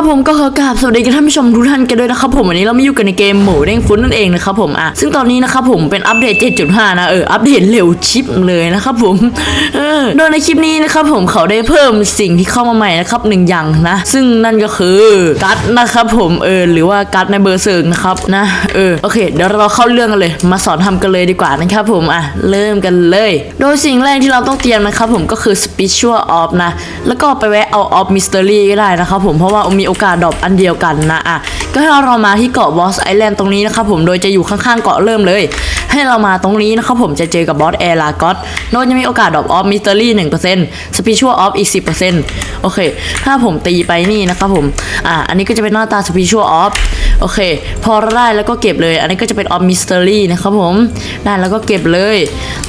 ครับผมก็ขอกราบสวัสดีกับท่านผู้ชมทุกท่านกันด้วยนะครับผมวันนี้เรามาอยู่กันในเกมหมูเด้งฟุ้นนั่นเองนะครับผมอะซึ่งตอนนี้นะครับผมเป็นอัปเดต 7.5 นะเอออัปเดตเร็วชิปเลยนะครับผมเออโดยในคลิปนี้นะครับผมเขาได้เพิ่มสิ่งที่เข้ามาใหม่นะครับหนึ่งอย่างนะ ซึ่งนั่นก็คือกัดนะครับผมเออหรือว่ากัดในเบอร์เซิร์กนะครับนะเออโอเคเดี๋ยวเราเข้าเรื่องกันเลย มาสอนทำกันเลยดีกว่านะครับผมอะเริ่มกันเลย โดยสิ่งแรกที่เราต้องเตรียมนะครับผมก็คือ Spiritual Orb นะแล้วก็ไปแวะเอา Orb Mystery ก็ได้นะครับผมเพราะว่ามีโอกาสดรอปอันเดียวกันนะอะก็ให้เรามาที่เกาะบอสไอแลนด์ตรงนี้นะครับผมโดยจะอยู่ข้างๆเกาะเริ่มเลย ให้เรามาตรงนี้นะครับผมจะเจอกับบอสแอร์ลากอสโนดยจะมีโอกาสดรอป Orb Mystery 1% Spiritual Orb อีกสิบเปอร์เซ็นต์โอเค ถ้าผมตีไปนี่นะครับผมอะอันนี้ก็จะเป็นหน้าตาสปิชัวออฟ โอเค พอเราได้แล้วก็เก็บเลย อันนี้ก็จะเป็น Orb Mystery นะครับผมได้แล้วก็เก็บเลย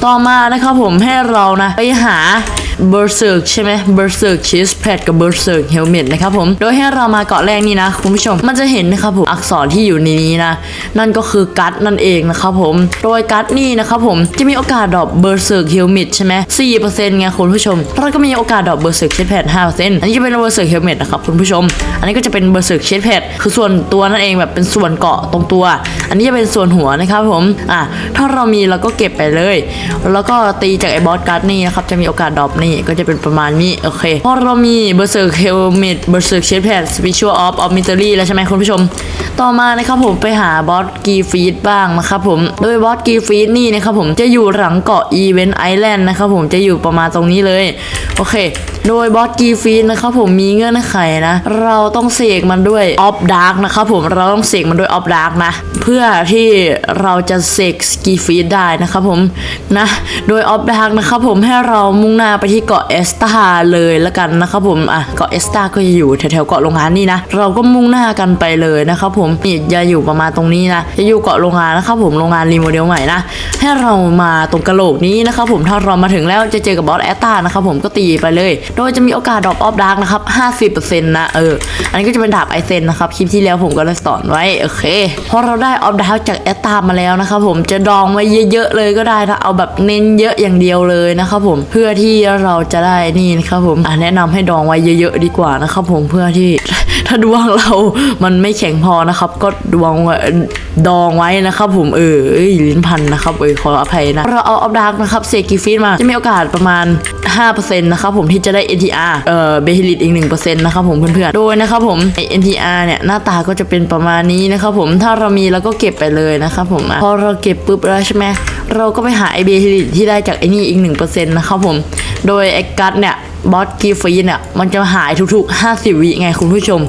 ต่อมานะครับผมให้เรานะไปหาเบอร์เซิร์กใช่ไหมเบอร์เซิร์กชีสแพดกับเบอร์เซิร์กเฮลเมตนะครับผม โดยให้เรามาเกาะแรกนี่นะ คุณผู้ชม มันจะเห็นนะครับผม อักษรที่อยู่ในนี้นะ นั่นก็คือกัดนั่นเองนะครับผม โดยกัดนี่นะครับผม จะมีโอกาสดรอปเบอร์เซิร์กเฮลเมตใช่ไหมสี่เปอร์เซ็นต์ไงคุณผู้ชมแล้วก็มีโอกาสดรอปเบอร์เซิร์กชีสแพดห้าเปอร์เซ็นต์อันนี้จะเป็นเบอร์เซิร์กเฮลเมตนะครับคุณผู้ชม อันนี้ก็จะเป็นเบอร์เซิร์กชีสแพดคือส่วนตัวนั่นเองแบบเป็นส่วนเกาะตรงตัว อันนี้จะเป็นส่วนหัวนะครับผมอะถ้าเรามีเราก็เก็บไปเลย แล้วก็ตีจากไอ้บอสการ์ดนี่นะครับจะมีโอกาสดรอปนี่ก็จะเป็นประมาณนี้โอเคพอเรามีเบอร์เซอร์เฮลเมดเบอร์เซอร์เชฟแพดสปิชัวออฟออฟมิเตอรี่แล้วใช่ไหมคุณผู้ชม ต่อมานะครับผมไปหาบอสกีฟีดบ้างนะครับผมโดยบอสกีฟีดนี่นะครับผมจะอยู่หลังเกาะอีเวนต์ไอแลนด์นะครับผมจะอยู่ประมาณตรงนี้เลยโอเค โดยบอสกีฟีดนะครับผมมีเงื่อนไขนะ เราต้องเสกมันด้วยออฟดาร์กนะครับผมเราต้องเสกมันด้วยออฟดาร์กนะ เพื่อที่เราจะเสกสกีฟีดได้นะครับผมนะ โดยออฟดาร์กนะครับผมให้เรามุ่งหน้าไปที่เกาะเอสตาเลยละกันนะครับผมอะเกาะเอสตาก็จะอยู่แถวๆเกาะโรงงานนี่นะ เราก็มุ่งหน้ากันไปเลยนะครับผมนี่จะอยู่ประมาณตรงนี้นะจะอยู่เกาะโรงงานนะครับผมโรงงานรีโมเดลใหม่นะให้เรามาตรงกระโหลกนี้นะครับผมถ้าเรามาถึงแล้วจะเจอกับบอสแอสตานะครับผมก็ตีไปเลย โดยจะมีโอกาสดรอปออฟดาร์กนะครับ50%นะเอออันนี้ก็จะเป็นดาบไอเซนนะครับคลิปที่แล้วผมก็ได้สอนไว้โอเคพอเราได้ออฟดาร์กจากแอสตามาแล้วนะครับผมจะดองไว้เยอะๆเลยก็ได้นะเอาแบบเน้นเยอะอย่างเดียวเลยนะครับผมเพื่อที่เราจะได้นี่นะครับผมอะแนะนำให้ดองไว้เยอะๆดีกว่านะครับผมเพื่อที่ถ้าดวงเรามันไม่แข็งพอนะครับ ก็ดวงไว้ดองไว้นะครับผมเออลิ้นพันนะครับเออขออภัยนะเราเอาออฟดาร์กนะครับเซกิฟิตมาจะมีโอกาสประมาณ 5%นะครับผมที่จะได้ NTR เอ่อเบฮิลิตอีก 1%นะครับผมเพื่อนๆ โดยนะครับผมไอ NTR เนี่ยหน้าตาก็จะเป็นประมาณมานี้นะครับผมถ้าเรามีเราก็เก็บไปเลยนะครับผมพอเราเก็บปุ๊บแล้วใช่ไหมเราก็ไปหาไอเบฮิลิตที่ได้จากไอนี่อีก1%นะครับผมโดยไอกัสเนี่ยบอสกีฟีเนี่ยมันจะหายทุกๆ 50 วิไงคุณผู้ชม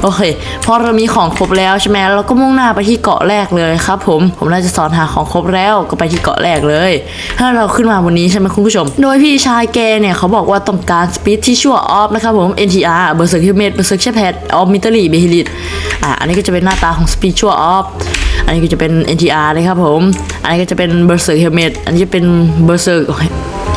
โอเค พอเรามีของครบแล้วใช่ไหมเราก็มุ่งหน้าไปที่เกาะแรกเลยครับ ผม ผมน่าจะสอนหาของครบแล้วก็ไปที่เกาะแรกเลย ถ้าเราขึ้นมาบนนี้ใช่ไหมคุณผู้ชม โดยพี่ชายแกเนี่ยเขาบอกว่าต้องการสปีดที่ชั่วออฟนะครับผม NTR เบอร์เซอร์คิวเมตเบอร์เซอร์เชฟแพดออฟมิเตอรี่เบฮิลิตอะอันนี้ก็จะเป็นหน้าตาของสปีดชั่วออฟอันนี้ก็จะเป็น NTR นะครับผม อันนี้ก็จะเป็นเบอร์เซอร์เฮลเมตอันนี้จะเป็นเบอร์เซอร์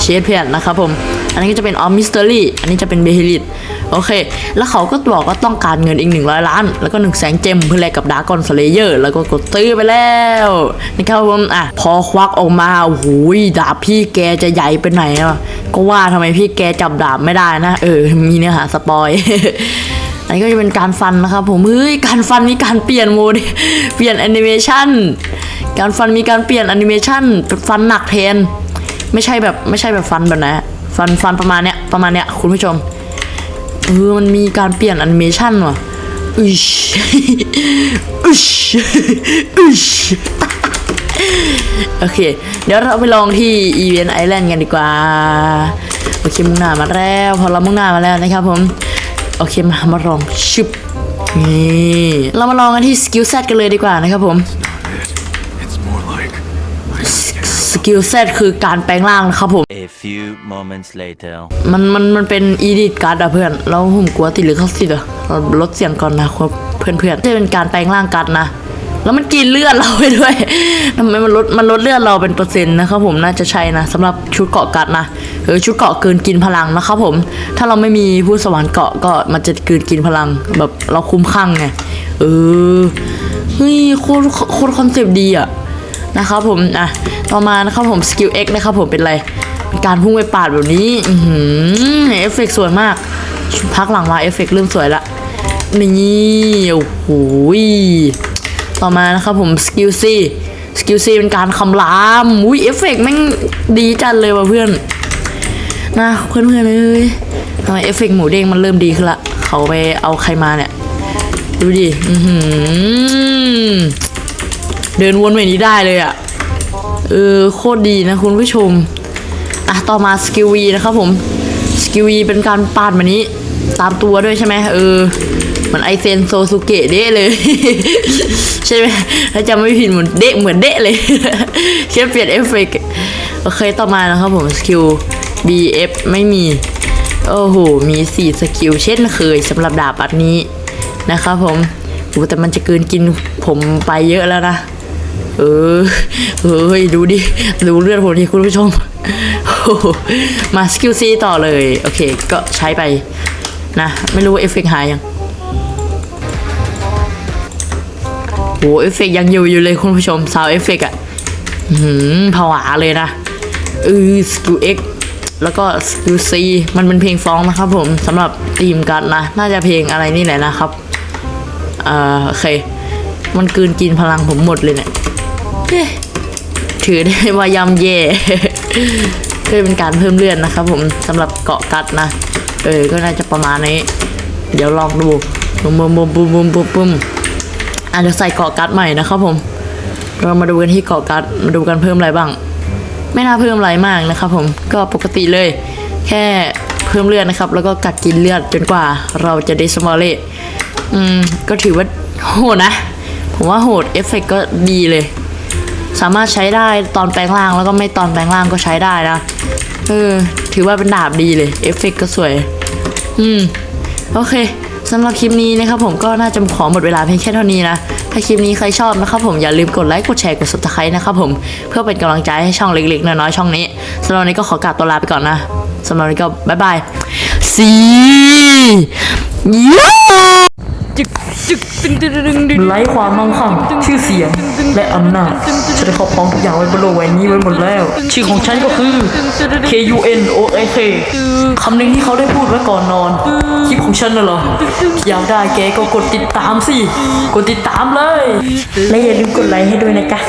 เชฟแพดนะครับผม อันนี้ก็จะเป็นออมมิสเตอรี่ อันนี้จะเป็นเบฮิลิต โอเค แล้วเขาก็บอกว่าต้องการเงินอีก 100 ล้าน แล้วก็1นึ่งแสนเจมเพื่อแลกกับดากอนสเลเยอร์แล้วก็กดซื้อไปแล้วนะครับผมอะพอควักออกมาโอ้โหดาบพี่แกจะใหญ่ไปไหนอะก็ว่าทำไมพี่แกจับดาบไม่ได้นะ เออ มีเนื้อหาสปอยอันนี้ก็จะเป็นการฟันนะครับผมเฮ้ยการฟันมีการเปลี่ยนโหมดเปลี่ยนแอนิเมชันการฟันมีการเปลี่ยนแอนิเมชันฟันหนักแทนไม่ใช่แบบไม่ใช่แบบฟันแบบนั้นอะฟันฟันประมาณเนี้ยประมาณเนี้ยคุณผู้ชม เออมันมีการเปลี่ยนแอนิเมชันว่ะอึชอึชอึชโอเค เดี๋ยวเราไปลองที่อีเวนต์ไอแลนด์กันดีกว่า โอเคมุ่งหน้ามาแล้ว พอเรามุ่งหน้ามาแล้วนะครับผม โอเคมามาลองชึบนี่เรามาลองกันที่สกิลเซตกันเลยดีกว่านะครับผม กิลเซตคือการแปลงร่างนะครับผม A few moments later. มันมันมันเป็นอีดิทการ์ดอะเพื่อน แล้วผมกลัวติดหรือเขาติดอะเราลดเสียงก่อนนะครับเพื่อนเพื่อนจะเป็นการแปลงร่างการ์ดนะแล้วมันกินเลือดเราไปด้วยทำไมมันลดมันลดเลือดเราเป็นเปอร์เซ็นต์นะครับผมน่าจะใช่นะสำหรับชุดเกาะกัดนะเออชุดเกาะเกินกินพลังนะครับผม ถ้าเราไม่มีผู้สวรรค์เกาะก็มันจะเกินกินพลังแบบเราคุ้มข้างไงเออเฮ้ยโคตรโคตรคอนเซปต์ดีอะ นะครับผมอะต่อมานะครับผมสกิล X นะครับผมเป็นอะไรเป็นการพุ่งไปปาดแบบนี้อือหือเอฟเฟกต์สวยมากพักหลังมาเอฟเฟกต์เริ่มสวยละนี่โอ้โหต่อมานะครับผมสกิลซีสกิลซีเป็นการคำรามอุ้ยเอฟเฟกต์แม่งดีจัดเลยว่ะเพื่อนนะเพื่อนเพื่อนๆเอ้ยทำไมเอฟเฟกต์หมูเด้งมันเริ่มดีขึ้นละเขาไปเอาใครมาเนี่ย ดูดิอือหือ เดินวนแบบนี้ได้เลยอะ่ะ เออโคตรดีนะคุณผู้ชม อะต่อมาสกิลวีนะครับผม สกิลวีเป็นการปาดแบบนี้ ตามตัวด้วยใช่ไหมเออเหมือนไอเซนโซซูเกะเดะเลย ใช่ไหมถ้าจำไม่ผิดเหมือนเดะเหมือนเดะเลยแค่เปลี่ยนเอฟเฟกต์โอเคต่อมานะครับผมสกิล BF ไม่มี โอ้โห มี 4 สกิลเช่นเคยสำหรับดาบอันนี้นะครับผมแต่มันจะเกินกินผมไปเยอะแล้วนะ เออเฮ้ยดูดิ ดูเลือดผมดิคุณผู้ชม มาสกิลซีต่อเลย โอเค ก็ใช้ไปนะ ไม่รู้ว่าเอฟเฟกต์หายยังโหเอฟเฟกต์ยังอยู่อยู่เลยคุณผู้ชมซาวเอฟเฟกต์อะหือหืมผวาเลยนะเออสกิลเอ็กแล้วก็สกิลซีมันเป็นเพลงฟ้องนะครับผมสำหรับทีมกันนะ น่าจะเพลงอะไรนี่แหละนะครับ เอ่าโอเค มันกืนกินพลังผมหมดเลยเนี่ย ถือได้ว่ายำแย่ก็เป็นการเพิ่มเลือดนะครับผมสำหรับเกาะกัดนะ เออ ก็น่าจะประมาณนี้ เดี๋ยวลองดูบุมบุมบุมบุมบุมบุมบุมอาจจะเดี๋ยวใส่เกาะกัดใหม่นะครับผม เรามาดูกันที่เกาะกัดมาดูกันเพิ่มอะไรบ้าง ไม่น่าเพิ่มอะไรมากนะครับผม ก็ปกติเลย แค่เพิ่มเลือดนะครับ แล้วก็กัดกินเลือดจนกว่าเราจะได้สมอลเล่อืม ก็ถือว่าโหดนะ ผมว่าโหด เอฟเฟกต์ก็ดีเลย สามารถใช้ได้ตอนแปลงร่างแล้วก็ไม่ตอนแปลงร่างก็ใช้ได้นะเออถือว่าเป็นดาบดีเลยเอฟเฟกต์ก็สวย อืม โอเคสำหรับคลิปนี้นะครับผมก็น่าจะขอหมดเวลาเพียงแค่เท่านี้นะ ถ้าคลิปนี้ใครชอบนะครับผมอย่าลืมกดไลค์กดแชร์กด subscribe นะครับผมเพื่อเป็นกำลังใจให้ช่องเล็กๆ น้อยๆช่องนี้สำหรับวันนี้ก็ขอกราบตัวลาไปก่อนนะสำหรับวันนี้ก็บ๊ายบาย ไร้ความมั่งคั่งชื่อเสียงและอำนาจฉันได้ครอบครองทุกอย่างไว้บนโลกใบนี้ไว้หมดแล้ว ชื่อของฉันก็คือ K U N O A K คำหนึ่งที่เขาได้พูดไว้ก่อนนอน คลิปของฉันน่ะเหรออยากได้แกก็กดติดตามสิ กดติดตามเลย และอย่าลืมกดไลค์ให้ด้วยนะจ๊ะ